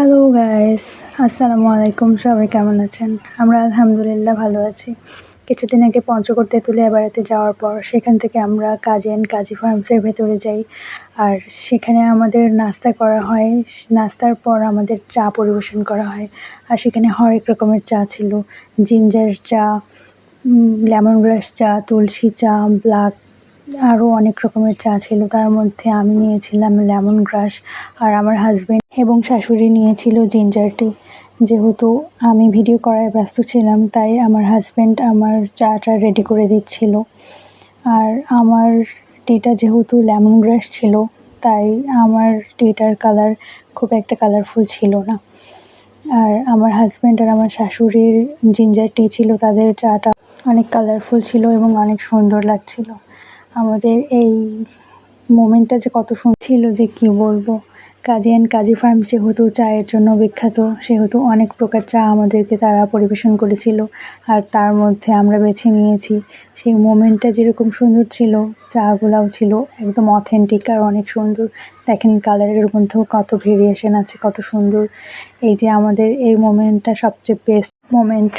Hello guys আসসালামু আলাইকুম সবাই কেমন আছেন? আমরা আলহামদুলিল্লাহ ভালো আছি। কিছুদিন আগে পঞ্চগড় তেঁতুলিয়া বেড়াতে যাওয়ার পর সেখান থেকে আমরা কাজেন কাজী ফার্মসের ভেতরে যাই। আর সেখানে আমাদের নাস্তা করা হয়। নাস্তার পর আমাদের চা পরিবেশন করা হয়। আর সেখানে হরেক রকমের চা ছিল। জিঞ্জার চা লেমন গ্রাস চা, তুলসী চা, ব্ল্যাক আরও অনেক রকমের চা ছিল। তার মধ্যে আমি নিয়েছিলাম লেমন গ্রাস আর আমার হাজবেন্ড এবং শাশুড়ি নিয়েছিল জিঞ্জার টি। যেহেতু আমি ভিডিও করায় ব্যস্ত ছিলাম, তাই আমার হাজবেন্ড আমার চাটা রেডি করে দিচ্ছিল। আর আমার টিটা যেহেতু লেমন গ্রাস ছিল, তাই আমার টিটার কালার খুব একটা কালারফুল ছিল না। আর আমার হাজব্যান্ড আর আমার শাশুড়ির জিঞ্জার টি ছিল, তাদের চাটা অনেক কালারফুল ছিল এবং অনেক সুন্দর লাগছিল। আমাদের এই মোমেন্টটা যে কত সুন্দর ছিল যে কি বলব? কাজী অ্যান্ড কাজী ফার্ম যেহেতু চায়ের জন্য বিখ্যাত, সেহেতু অনেক প্রকার চা আমাদেরকে তারা পরিবেশন করেছিল আর তার মধ্যে আমরা বেছে নিয়েছি। সেই মোমেন্টটা যেরকম সুন্দর ছিল, চাগুলাও ছিল একদম অথেন্টিক আর অনেক সুন্দর। দেখেন কালারের মধ্যেও কত ভেরিয়েশন আছে, কত সুন্দর। এই যে আমাদের এই মোমেন্টটা সবচেয়ে বেস্ট মোমেন্ট